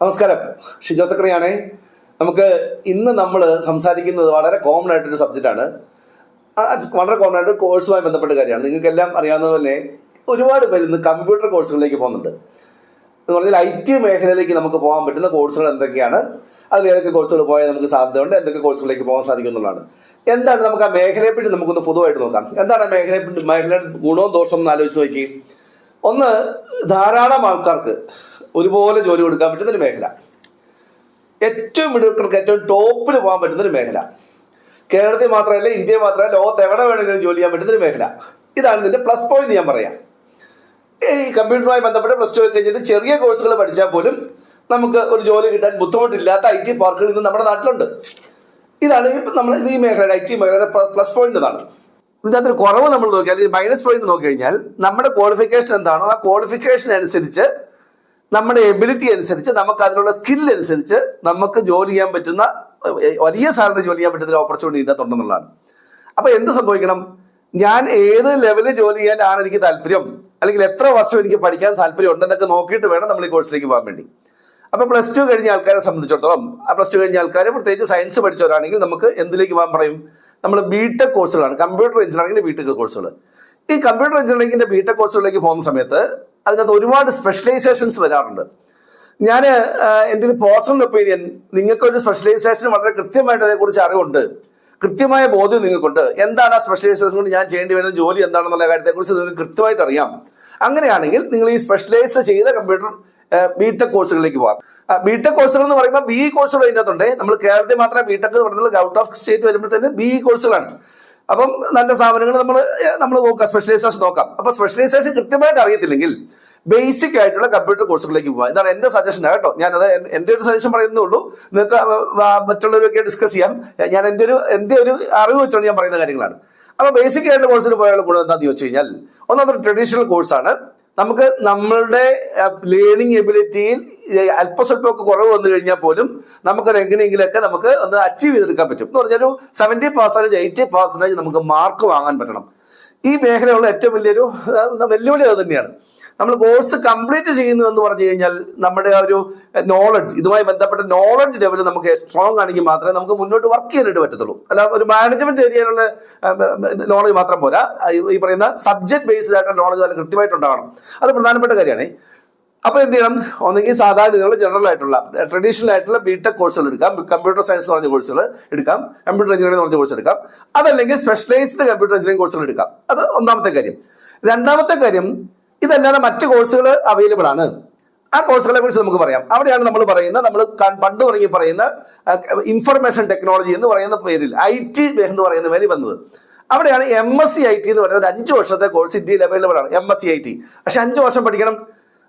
നമസ്കാരം. ഷിജോ സക്രിയാണേ നമുക്ക് ഇന്ന് നമ്മൾ സംസാരിക്കുന്നത് വളരെ കോമൺ ആയിട്ടൊരു സബ്ജക്റ്റാണ് വളരെ കോമൺ ആയിട്ട് കോഴ്സുമായി ബന്ധപ്പെട്ട കാര്യമാണ്. നിങ്ങൾക്കെല്ലാം അറിയാവുന്നത് തന്നെ ഒരുപാട് പേര് ഇന്ന് കമ്പ്യൂട്ടർ കോഴ്സുകളിലേക്ക് പോകുന്നുണ്ട്. എന്ന് പറഞ്ഞാൽ ഐ ടി മേഖലയിലേക്ക് നമുക്ക് പോകാൻ പറ്റുന്ന കോഴ്സുകൾ എന്തൊക്കെയാണ്? അതിൽ ഏതൊക്കെ കോഴ്സുകൾ പോയാൽ നമുക്ക് സാധ്യതയുണ്ട്? എന്തൊക്കെ കോഴ്സുകളിലേക്ക് പോകാൻ സാധിക്കും എന്നുള്ളതാണ്. എന്താണ് നമുക്ക് ആ മേഖലയെ പറ്റി നമുക്കൊന്ന് പൊതുവായിട്ട് നോക്കാം. എന്താണ് ആ മേഖലയെ മേഖലയുടെ ഗുണവും ദോഷവും എന്ന് ആലോചിച്ച് നോക്കി. ഒന്ന് ധാരാളം ആൾക്കാർക്ക് ഒരുപോലെ ജോലി കൊടുക്കാൻ പറ്റുന്ന ഒരു മേഖല. ഏറ്റവും മിടുക്കർക്ക് ഏറ്റവും ടോപ്പിൽ പോകാൻ പറ്റുന്ന ഒരു മേഖല. കേരളത്തിൽ മാത്രമല്ല ഇന്ത്യ മാത്രമല്ല ലോകത്ത് എവിടെ വേണമെങ്കിലും ജോലി ചെയ്യാൻ പറ്റുന്ന ഒരു മേഖല. ഇതാണ് ഇതിന്റെ പ്ലസ് പോയിന്റ് ഞാൻ പറയാം. ഈ കമ്പ്യൂട്ടറുമായി ബന്ധപ്പെട്ട് പ്ലസ് ടു കഴിഞ്ഞിട്ട് ചെറിയ കോഴ്സുകൾ പഠിച്ചാൽ പോലും നമുക്ക് ഒരു ജോലി കിട്ടാൻ ബുദ്ധിമുട്ടില്ലാത്ത ഐ ടി പാർക്കുകൾ ഇന്ന് നമ്മുടെ നാട്ടിലുണ്ട്. ഇതാണ് നമ്മൾ ഈ മേഖലയുടെ ഐ ടി മേഖലയുടെ പ്ലസ് പോയിന്റ് ഇതാണ്. ഇതിനകത്തൊരു കുറവ് നമ്മൾ നോക്കിയാൽ മൈനസ് പോയിന്റ് നോക്കി കഴിഞ്ഞാൽ നമ്മുടെ ക്വാളിഫിക്കേഷൻ എന്താണോ ആ ക്വാളിഫിക്കേഷൻ അനുസരിച്ച് നമ്മുടെ എബിലിറ്റി അനുസരിച്ച് നമുക്ക് അതിനുള്ള സ്കിൽ അനുസരിച്ച് നമുക്ക് ജോലി ചെയ്യാൻ പറ്റുന്ന വലിയ സാലറി ജോലി ചെയ്യാൻ പറ്റുന്ന ഒരു ഓപ്പർച്യൂണിറ്റി ഇതിനകത്തുണ്ടെന്നുള്ളതാണ് അപ്പൊ എന്ത് സംഭവിക്കണം? ഞാൻ ഏത് ലെവലിൽ ജോലി ചെയ്യാനാണ് എനിക്ക് താല്പര്യം? അല്ലെങ്കിൽ എത്ര വർഷം എനിക്ക് പഠിക്കാൻ താല്പര്യം ഉണ്ടെന്നൊക്കെ നോക്കിയിട്ട് വേണം നമ്മൾ ഈ കോഴ്സിലേക്ക് പോകാൻ വേണ്ടി. അപ്പൊ പ്ലസ് ടു കഴിഞ്ഞ ആൾക്കാരെ സംബന്ധിച്ചിടത്തോളം ആ പ്ലസ് ടു കഴിഞ്ഞ ആൾക്കാരെ പ്രത്യേകിച്ച് സയൻസ് പഠിച്ചവരാണെങ്കിൽ നമുക്ക് എന്തിലേക്ക് പോകാൻ പറയും? നമ്മൾ ബിടെക് കോഴ്സുകളാണ് കമ്പ്യൂട്ടർ എഞ്ചിനീയറിംഗിന്റെ ബിടെക് കോഴ്സുകൾ ഈ കമ്പ്യൂട്ടർ എഞ്ചിനീയറിംഗിന്റെ ബിടെക് കോഴ്സുകളിലേക്ക് പോകുന്ന സമയത്ത് അതിനകത്ത് ഒരുപാട് സ്പെഷ്യലൈസേഷൻസ് വരാറുണ്ട്. ഞാൻ എന്റെ ഒരു പേഴ്സണൽ ഒപ്പീനിയൻ നിങ്ങൾക്കൊരു സ്പെഷ്യലൈസേഷൻ വളരെ കൃത്യമായിട്ട് അതേക്കുറിച്ച് അറിവുണ്ട്. കൃത്യമായ ബോധ്യം നിങ്ങൾക്കുണ്ട്. എന്താണ് ആ സ്പെഷ്യലൈസേഷൻ കൊണ്ട് ഞാൻ ചെയ്യേണ്ടി വരുന്ന ജോലി എന്താണെന്നുള്ള കാര്യത്തെക്കുറിച്ച് നിങ്ങൾക്ക് കൃത്യമായിട്ട് അറിയാം. അങ്ങനെയാണെങ്കിൽ നിങ്ങൾ ഈ സ്പെഷ്യലൈസ് ചെയ്ത കമ്പ്യൂട്ടർ ബിടെക് കോഴ്സുകളിലേക്ക് പോകാം. ബിടെക് കോഴ്സുകൾ എന്ന് പറയുമ്പോൾ ബി കോഴ്സുകൾ അതിന്റെ അകത്തുണ്ട് നമ്മൾ കേരളത്തിൽ മാത്രമേ ബിടെക് എന്ന് പറയുന്നത് ഔട്ട് ഓഫ് സ്റ്റേറ്റ് വരുമ്പോഴത്തേക്ക് ബി കോഴ്സുകളാണ് അപ്പം നല്ല സ്ഥാപനങ്ങൾ നമ്മൾ നമ്മൾ നോക്കാം. സ്പെഷ്യലൈസേഷൻ നോക്കാം. അപ്പൊ സ്പെഷ്യലൈസേഷൻ കൃത്യമായിട്ട് അറിയത്തില്ലെങ്കിൽ ബേസിക് ആയിട്ടുള്ള കമ്പ്യൂട്ടർ കോഴ്സുകളിലേക്ക് പോകാം ഇതാണ് എന്റെ സജഷൻ കേട്ടോ. ഞാൻ അത് എന്റെ ഒരു സജഷൻ പറയുന്നേ ഉള്ളൂ. നിങ്ങൾക്ക് മറ്റുള്ളവരൊക്കെ ഡിസ്കസ് ചെയ്യാം. ഞാൻ എന്റെ ഒരു എന്റെ ഒരു അറിവ് വെച്ചുകൊണ്ട് ഞാൻ പറയുന്ന കാര്യങ്ങളാണ്. അപ്പൊ ബേസിക് ആയിട്ടുള്ള കോഴ്സിന് പോയാലുള്ള ഗുണം എന്താണെന്ന് ചോദിച്ചു കഴിഞ്ഞാൽ ഒന്നാമത് ട്രഡീഷണൽ കോഴ്സാണ് നമുക്ക് നമ്മളുടെ ലേണിംഗ് എബിലിറ്റിയിൽ അല്പസ്വല്പമൊക്കെ കുറവ് വന്നു കഴിഞ്ഞാൽ പോലും നമുക്കത് എങ്ങനെയെങ്കിലൊക്കെ നമുക്ക് ഒന്ന് അച്ചീവ് ചെയ്തെടുക്കാൻ പറ്റും. എന്ന് പറഞ്ഞാൽ ഒരു സെവന്റി പെർസെന്റേജ് എയ്റ്റി പെർസെന്റേജ് നമുക്ക് മാർക്ക് വാങ്ങാൻ പറ്റണം. ഈ മേഖലയുള്ള ഏറ്റവും വലിയൊരു വെല്ലുവിളി അത് തന്നെയാണ്. നമ്മൾ കോഴ്സ് കംപ്ലീറ്റ് ചെയ്യുന്നു എന്ന് പറഞ്ഞു കഴിഞ്ഞാൽ നമ്മുടെ ആ ഒരു നോളജ് ഇതുമായി ബന്ധപ്പെട്ട നോളജ് ലെവൽ നമുക്ക് സ്ട്രോങ് ആണെങ്കിൽ മാത്രമേ നമുക്ക് മുന്നോട്ട് വർക്ക് ചെയ്യാനായിട്ട് പറ്റത്തുള്ളൂ. അല്ല ഒരു മാനേജ്മെന്റ് ഏരിയയിലുള്ള നോളജ് മാത്രം പോരാ. ഈ- പറയുന്ന സബ്ജക്ട് ബേസ്ഡ് ആയിട്ടുള്ള നോളജ് നല്ല കൃത്യമായിട്ട് ഉണ്ടാവണം അത് പ്രധാനപ്പെട്ട കാര്യമാണ്. അപ്പൊ എന്ത് ചെയ്യണം? ഒന്നെങ്കിൽ സാധാരണ ജനറൽ ആയിട്ടുള്ള ട്രഡീഷണൽ ആയിട്ടുള്ള ബിടെക് കോഴ്സുകൾ എടുക്കാം. കമ്പ്യൂട്ടർ സയൻസ് എന്ന് പറഞ്ഞ കോഴ്സുകൾ എടുക്കാം. കമ്പ്യൂട്ടർ എഞ്ചിനീയറിംഗ് എന്ന് പറഞ്ഞ കോഴ്സ് എടുക്കാം. അതല്ലെങ്കിൽ സ്പെഷ്യലൈസ്ഡ് കമ്പ്യൂട്ടർ എഞ്ചിനീയറിംഗ് കോഴ്സുകൾ എടുക്കാം. അത് ഒന്നാമത്തെ കാര്യം. രണ്ടാമത്തെ കാര്യം ഇതല്ലാതെ മറ്റ് കോഴ്സുകൾ അവൈലബിൾ ആണ്. ആ കോഴ്സുകളെ കുറിച്ച് നമുക്ക് പറയാം. അവിടെയാണ് നമ്മൾ പറയുന്നത് നമ്മൾ പണ്ട് തുടങ്ങി പറയുന്ന ഇൻഫർമേഷൻ ടെക്നോളജി എന്ന് പറയുന്ന പേരിൽ ഐ ടി എന്ന് പറയുന്ന പേരിൽ വന്നത്. അവിടെയാണ് M S C I T എന്ന് പറയുന്നത്. ഒരു അഞ്ച് വർഷത്തെ കോഴ്സ് ഇന്ത്യയിൽ അവൈലബിൾ ആണ് M S C I T പക്ഷെ അഞ്ച് വർഷം പഠിക്കണം.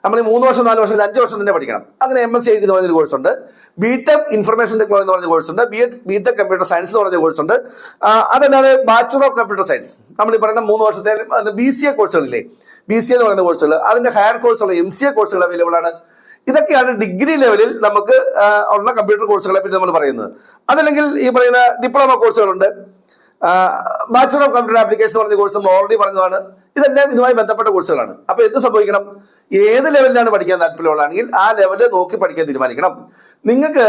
നമ്മൾ മൂന്ന് വർഷം നാല് വർഷം അഞ്ച് വർഷം തന്നെ പഠിക്കണം. അങ്ങനെ M S C I T എന്ന് പറയുന്ന കോഴ്സ് ഉണ്ട്. ബി ടെക് ഇൻഫർമേഷൻ ടെക്നോളജി എന്ന് പറഞ്ഞ കോഴ്സ് ഉണ്ട്. B Ed B Tech computer science എന്ന് പറഞ്ഞ കോഴ്സ് ഉണ്ട്. അതല്ലാതെ ബാച്ചുലർ ഓഫ് കമ്പ്യൂട്ടർ സയൻസ് നമ്മൾ ഈ പറയുന്ന മൂന്ന് വർഷത്തെ ബി സി എ കോഴ്സുകളില്ലേ ബി സി എന്ന് പറയുന്ന കോഴ്സുകൾ അതിന്റെ ഹയർ കോഴ്സുകൾ എം സി എ കോഴ്സുകൾ അവൈലബിൾ ആണ്. ഇതൊക്കെയാണ് ഡിഗ്രി ലെവലിൽ നമുക്ക് ഉള്ള കമ്പ്യൂട്ടർ കോഴ്സുകളെ പറ്റി നമ്മൾ പറയുന്നത്. അതല്ലെങ്കിൽ ഈ പറയുന്ന ഡിപ്ലോമ കോഴ്സുകളുണ്ട് ബാച്ചുലർ ഓഫ് കമ്പ്യൂട്ടർ ആപ്ലിക്കേഷൻ എന്ന് പറഞ്ഞ കോഴ്സ് നമ്മൾ ഓൾറെഡി പറഞ്ഞതാണ്. ഇതെല്ലാം ഇതുമായി ബന്ധപ്പെട്ട കോഴ്സുകളാണ് അപ്പൊ എന്ത് സംഭവിക്കണം? ഏത് ലെവലിലാണ് പഠിക്കാൻ താല്പര്യമുള്ളതാണെങ്കിൽ ആ ലെവൽ നോക്കി പഠിക്കാൻ തീരുമാനിക്കണം. നിങ്ങൾക്ക്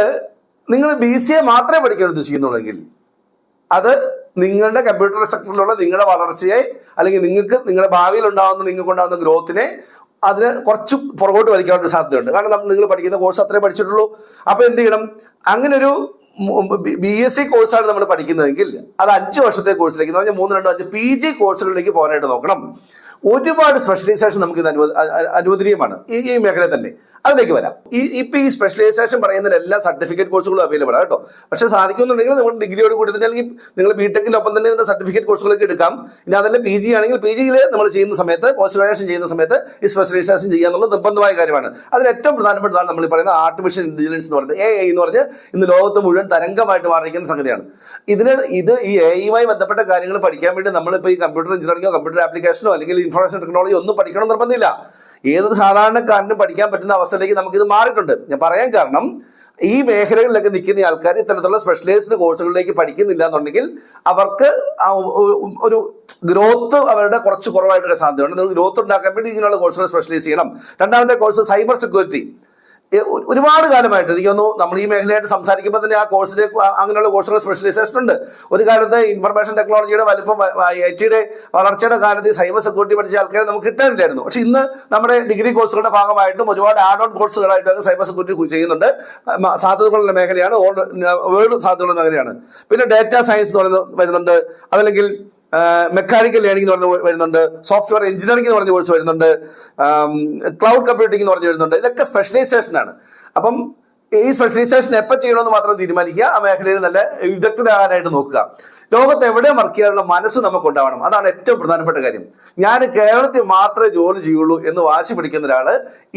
നിങ്ങൾ ബി സി എ മാത്രമേ പഠിക്കാൻ ഉദ്ദേശിക്കുന്നുള്ളെങ്കിൽ അത് നിങ്ങളുടെ കമ്പ്യൂട്ടർ സെക്ടറിലുള്ള നിങ്ങളുടെ വളർച്ചയെ അല്ലെങ്കിൽ നിങ്ങൾക്ക് നിങ്ങളുടെ ഭാവിയിൽ ഉണ്ടാകുന്ന നിങ്ങൾക്ക് ഉണ്ടാകുന്ന ഗ്രോത്തിനെ അതിന് കുറച്ച് പുറകോട്ട് വലിക്കാനുള്ള സാധ്യതയുണ്ട്. കാരണം നമ്മൾ നിങ്ങൾ പഠിക്കുന്ന കോഴ്സ് അത്രേ പഠിച്ചിട്ടുള്ളൂ. അപ്പൊ എന്ത് ചെയ്യണം? അങ്ങനെ ഒരു ബി എസ് സി കോഴ്സാണ് നമ്മൾ പഠിക്കുന്നതെങ്കിൽ അത് അഞ്ച് വർഷത്തെ കോഴ്സിലേക്ക് എന്ന് പറഞ്ഞാൽ മൂന്ന് രണ്ടോ അഞ്ച് പി ജി കോഴ്സുകളിലേക്ക് പോകാനായിട്ട് നോക്കണം. ഒരുപാട് സ്പെഷ്യലൈസേഷൻ നമുക്ക് ഇത് അനുവ അനുവദനീയമാണ്. ഈ ഈ മേഖല തന്നെ. അതിലേക്ക് വരാം. ഈ ഇപ്പൊ ഈ സ്പെഷ്യലൈസേഷൻ പറയുന്ന എല്ലാ സർട്ടിഫിക്കറ്റ് കോഴ്സുകളും അവൈലബിൾ ആണ് കേട്ടോ. പക്ഷെ സാധിക്കുന്നുണ്ടെങ്കിൽ നമ്മൾ ഡിഗ്രിയോട് കൂടി തന്നെ അല്ലെങ്കിൽ നിങ്ങൾ ബിടെക്കിനൊപ്പം തന്നെ ഇതിന്റെ സർട്ടിഫിക്കറ്റ് കോഴ്സുകളൊക്കെ എടുക്കാം. ഇനി അതല്ല പി ജി ആണെങ്കിൽ പി ജിയിൽ നമ്മൾ ചെയ്യുന്ന സമയത്ത് പോസ്റ്റ് ഗ്രാജുവേഷൻ ചെയ്യുന്ന സമയത്ത് ഈ സ്പെഷ്യലൈസേഷൻ ചെയ്യാന്നുള്ളത് നിർബന്ധമായ കാര്യമാണ്. അതിൽ ഏറ്റവും പ്രധാനപ്പെട്ടതാണ് നമ്മൾ പറയുന്ന ആർട്ടിഫിഷ്യൽ ഇന്റലിജൻസ് എന്ന് പറയുന്നത്. എ ഐ എന്ന് പറഞ്ഞ് ഇന്ന് ലോകത്ത് മുഴുവൻ തരംഗമായിട്ട് മാറിയിരിക്കുന്ന സംഗതിയാണ്. ഇതിന് ഇത് ഈ എ ഐയുമായി ബന്ധപ്പെട്ട കാര്യങ്ങൾ പഠിക്കാൻ വേണ്ടി നമ്മൾ നമ്മളിപ്പോൾ ഈ കമ്പ്യൂട്ടർ എഞ്ചിനീയറിംഗോ കമ്പ്യൂട്ടർ ആപ്ലിക്കേഷനോ അല്ലെങ്കിൽ ഇൻഫർമേഷൻ ടെക്നോളജി ഒന്നും പഠിക്കണം നിർബന്ധമില്ല. ഏതൊരു സാധാരണക്കാരനും പഠിക്കാൻ പറ്റുന്ന അവസ്ഥയിലേക്ക് നമുക്കിത് മാറിയിട്ടുണ്ട്. ഞാൻ പറയാൻ കാരണം ഈ മേഖലകളിലൊക്കെ നിൽക്കുന്ന ആൾക്കാർ ഇത്തരത്തിലുള്ള സ്പെഷ്യലൈസ്ഡ് കോഴ്സുകളിലേക്ക് പഠിക്കുന്നില്ല എന്നുണ്ടെങ്കിൽ അവർക്ക് ഒരു- ഗ്രോത്ത് അവരുടെ കുറച്ച് കുറവായിട്ടൊരു സാധ്യതയുണ്ട്. ഗ്രോത്ത് ഉണ്ടാക്കാൻ വേണ്ടി ഇങ്ങനെയുള്ള കോഴ്സുകൾ സ്പെഷ്യലൈസ് ചെയ്യണം. രണ്ടാമത്തെ കോഴ്സ് സൈബർ സെക്യൂരിറ്റി ഒരുപാട് കാലമായിട്ട് എനിക്ക് തോന്നുന്നു നമ്മൾ ഈ മേഖലയായിട്ട് സംസാരിക്കുമ്പോൾ തന്നെ ആ കോഴ്സിലേക്ക് അങ്ങനെയുള്ള കോഴ്സുകൾ സ്പെഷ്യലൈസേഷൻ ഉണ്ട്. ഒരു കാലത്ത് ഇൻഫർമേഷൻ ടെക്നോളജിയുടെ വലിപ്പം ഐ ടിയുടെ വളർച്ചയുടെ കാലത്ത് ഈ സൈബർ സെക്യൂരിറ്റി പഠിച്ച ആൾക്കാരെ നമുക്ക് കിട്ടാനില്ലായിരുന്നു. പക്ഷെ ഇന്ന് നമ്മുടെ ഡിഗ്രി കോഴ്സുകളുടെ ഭാഗമായിട്ടും ഒരുപാട് ആഡ് ഓൺ കോഴ്സുകളായിട്ടൊക്കെ സൈബർ സെക്യൂരിറ്റി ചെയ്യുന്നുണ്ട്. സാധ്യതകളുള്ള മേഖലയാണ് വേൾഡ് സാധ്യതകളുള്ള മേഖലയാണ്. പിന്നെ ഡേറ്റാ സയൻസ് എന്ന് പറയുന്നത് വരുന്നുണ്ട്. അതല്ലെങ്കിൽ മെക്കാനിക്കൽ ലേണിംഗ് എന്ന് പറഞ്ഞ വരുന്നുണ്ട്. സോഫ്റ്റ്വെയർ എഞ്ചിനീയറിംഗ് എന്ന് പറഞ്ഞ കോഴ്സ് വരുന്നുണ്ട്. ക്ലൗഡ് കമ്പ്യൂട്ടിംഗ് എന്ന് പറഞ്ഞ് വരുന്നുണ്ട്. ഇതൊക്കെ സ്പെഷ്യലൈസേഷൻ ആണ്. അപ്പം ഈ സ്പെഷ്യലൈസേഷൻ എപ്പോൾ ചെയ്യണമെന്ന് മാത്രം തീരുമാനിക്കുക. ആ മേഖലയിൽ നല്ല വിദഗ്ധരാകാനായിട്ട് നോക്കുക. ലോകത്ത് എവിടെ വർക്ക് ചെയ്യാനുള്ള മനസ്സ് നമുക്ക് ഉണ്ടാവണം. അതാണ് ഏറ്റവും പ്രധാനപ്പെട്ട കാര്യം. ഞാൻ കേരളത്തിൽ മാത്രമേ ജോലി ചെയ്യുള്ളൂ എന്ന് വാശി പിടിക്കുന്ന ഒരാൾ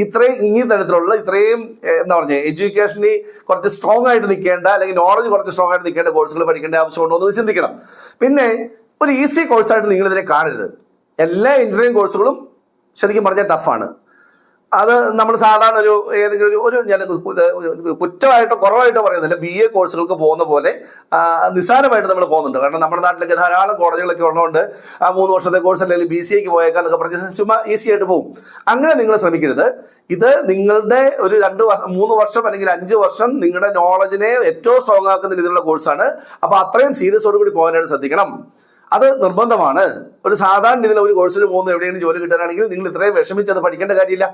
ഇത്രയും ഈ തരത്തിലുള്ള ഇത്രയും എന്താ പറഞ്ഞ എഡ്യൂക്കേഷനിൽ കുറച്ച് സ്ട്രോങ് ആയിട്ട് നിൽക്കേണ്ട അല്ലെങ്കിൽ നോളജ് കുറച്ച് സ്ട്രോങ് ആയിട്ട് നിൽക്കേണ്ട കോഴ്സുകൾ പഠിക്കേണ്ട ആവശ്യമുണ്ടോ എന്ന് ചിന്തിക്കണം. പിന്നെ ഒരു ഈസി കോഴ്സായിട്ട് നിങ്ങൾ ഇതിനെ കാണരുത്. എല്ലാ എഞ്ചിനീയറിംഗ് കോഴ്സുകളും ശരിക്കും പറഞ്ഞാൽ ടഫാണ് അത് നമ്മൾ സാധാരണ ഒരു ഏതെങ്കിലും ഒരു ഞാൻ കുറ്റമായിട്ടോ കുറവായിട്ടോ പറയുന്നില്ല. ബി എ കോഴ്സുകൾക്ക് പോകുന്ന പോലെ നിസ്സാരമായിട്ട് നമ്മൾ പോകുന്നുണ്ട്. കാരണം നമ്മുടെ നാട്ടിലൊക്കെ ധാരാളം കോളേജുകളൊക്കെ ഉള്ളതുകൊണ്ട് ആ മൂന്ന് വർഷത്തെ കോഴ്സ് അല്ലെങ്കിൽ ബി സി എക്ക് പോയേക്കാം എന്നൊക്കെ പറഞ്ഞ് ചുമ്മാ ഈസി ആയിട്ട് പോകും. അങ്ങനെ നിങ്ങൾ ശ്രമിക്കരുത്. ഇത് നിങ്ങളുടെ ഒരു രണ്ട് വർഷം മൂന്ന് വർഷം അല്ലെങ്കിൽ അഞ്ച് വർഷം നിങ്ങളുടെ നോളജിനെ ഏറ്റവും സ്ട്രോങ് ആക്കുന്ന രീതിയിലുള്ള കോഴ്സാണ് അപ്പോൾ അത്രയും സീരിയസോട് കൂടി പോകാനായിട്ട് ശ്രദ്ധിക്കണം. അത് നിർബന്ധമാണ്. ഒരു സാധാരണ രീതിയിൽ ഒരു കോഴ്സിന് പോകുന്ന എവിടെയെങ്കിലും ജോലി കിട്ടാനാണെങ്കിൽ നിങ്ങൾ ഇത്രയും വിഷമിച്ച് അത് പഠിക്കേണ്ട കാര്യമില്ല.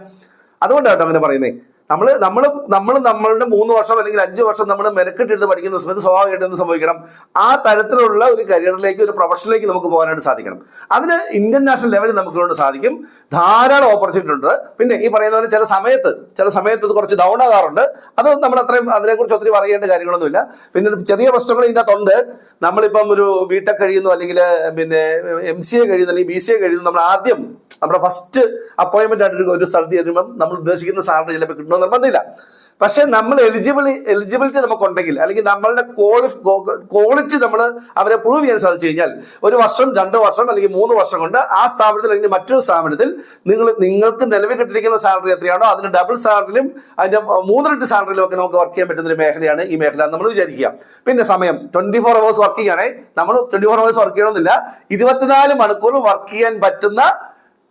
അതുകൊണ്ടാണ് കേട്ടോ അങ്ങനെ പറയുന്നത് നമ്മൾ നമ്മൾ നമ്മൾ നമ്മളുടെ മൂന്ന് വർഷം അല്ലെങ്കിൽ അഞ്ച് വർഷം നമ്മൾ മെനക്കെട്ടിരുന്ന് പഠിക്കുന്ന സമയത്ത് സ്വാഭാവികമായിട്ട് എന്ത് സംഭവിക്കണം? ആ തരത്തിലുള്ള ഒരു കരിയറിലേക്ക് ഒരു പ്രൊഫഷനിലേക്ക് നമുക്ക് പോകാനായിട്ട് സാധിക്കണം. അതിന് ഇന്റർനാഷണൽ നാഷണൽ ലെവലിൽ നമുക്ക് കൊണ്ട് സാധിക്കും. ധാരാളം ഓപ്പർച്യൂണിറ്റി ഉണ്ട്. പിന്നെ ഈ പറയുന്ന പോലെ ചില സമയത്ത് ചില സമയത്ത് ഇത് കുറച്ച് ഡൗൺ ആകാറുണ്ട്. അത് നമ്മൾ അത്രയും അതിനെക്കുറിച്ച് ഒത്തിരി പറയേണ്ട കാര്യങ്ങളൊന്നുമില്ല. പിന്നെ ചെറിയ പ്രശ്നങ്ങൾ ഇതിന്റെ അകത്തുണ്ട് നമ്മളിപ്പം ഒരു ബിടെക് കഴിയുന്നു അല്ലെങ്കിൽ പിന്നെ എം സി എ കഴിയുന്നു അല്ലെങ്കിൽ ബി സി എ കഴിയുന്നു. നമ്മൾ ആദ്യം നമ്മുടെ ഫസ്റ്റ് അപ്പോയിന്റ്മെന്റ് ആയിട്ട് ഒരു- സ്ഥലത്ത് ചെല്ലുമ്പം നമ്മൾ ഉദ്ദേശിക്കുന്ന സാലറി ചിലപ്പോൾ കിട്ടണമെന്ന് നിർബന്ധമില്ല. പക്ഷെ നമ്മൾ എലിജിബിളി എലിജിബിലിറ്റി നമുക്കുണ്ടെങ്കിൽ അല്ലെങ്കിൽ നമ്മളുടെ ക്വാളിഫ് ക്വാളിറ്റി നമ്മൾ അവരെ പ്രൂവ് ചെയ്യാൻ സാധിച്ചു കഴിഞ്ഞാൽ ഒരു വർഷം രണ്ട് വർഷം അല്ലെങ്കിൽ മൂന്ന് വർഷം കൊണ്ട് ആ സ്ഥാപനത്തിൽ അല്ലെങ്കിൽ മറ്റൊരു സ്ഥാപനത്തിൽ നിങ്ങൾ നിങ്ങൾക്ക് നിലവിൽ കിട്ടിയിരിക്കുന്ന സാലറി എത്രയാണോ അതിന് ഡബിൾ സാലറിയിലും അതിന്റെ മൂന്നിരട്ടി സാലറിയിലും ഒക്കെ നമുക്ക് വർക്ക് ചെയ്യാൻ പറ്റുന്ന ഒരു മേഖലയാണ് ഈ മേഖല നമ്മൾ വിചാരിക്കുക. പിന്നെ സമയം ട്വന്റി ഫോർ അവേഴ്സ് വർക്ക് ചെയ്യാനേ നമ്മൾ ട്വന്റി ഫോർ അവേഴ്സ് വർക്ക് ചെയ്യണമെന്നില്ല. ഇരുപത്തിനാല് മണിക്കൂർ വർക്ക് ചെയ്യാൻ പറ്റുന്ന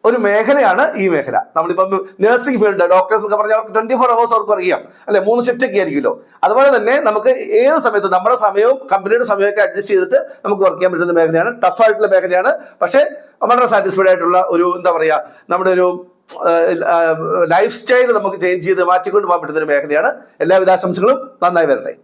ഒരു മേഖലയാണ് ഈ മേഖല. നമ്മളിപ്പം നഴ്സിംഗ് ഫീൽഡ് ഡോക്ടേഴ്സ് ഒക്കെ പറഞ്ഞാൽ അവർക്ക് ട്വന്റി ഫോർ അവേഴ്സ് അവർക്ക് അറിയാം. അല്ലെ? മൂന്ന് ഷിഫ്റ്റ് ഒക്കെ ആയിരിക്കുമല്ലോ. അതുപോലെ തന്നെ നമുക്ക് ഏത് സമയത്ത് നമ്മുടെ സമയവും കമ്പനിയുടെ സമയമൊക്കെ അഡ്ജസ്റ്റ് ചെയ്തിട്ട് നമുക്ക് വർക്ക് ചെയ്യാൻ പറ്റുന്ന മേഖലയാണ്. ടഫ് ആയിട്ടുള്ള മേഖലയാണ്. പക്ഷേ വളരെ സാറ്റിസ്ഫൈഡ് ആയിട്ടുള്ള ഒരു എന്താ പറയാ നമ്മുടെ ഒരു ലൈഫ് സ്റ്റൈൽ നമുക്ക് ചേഞ്ച് ചെയ്ത് മാറ്റിക്കൊണ്ട് പോകാൻ പറ്റുന്ന ഒരു മേഖലയാണ്. എല്ലാവിധ ആശംസകളും നന്നായി വരട്ടെ.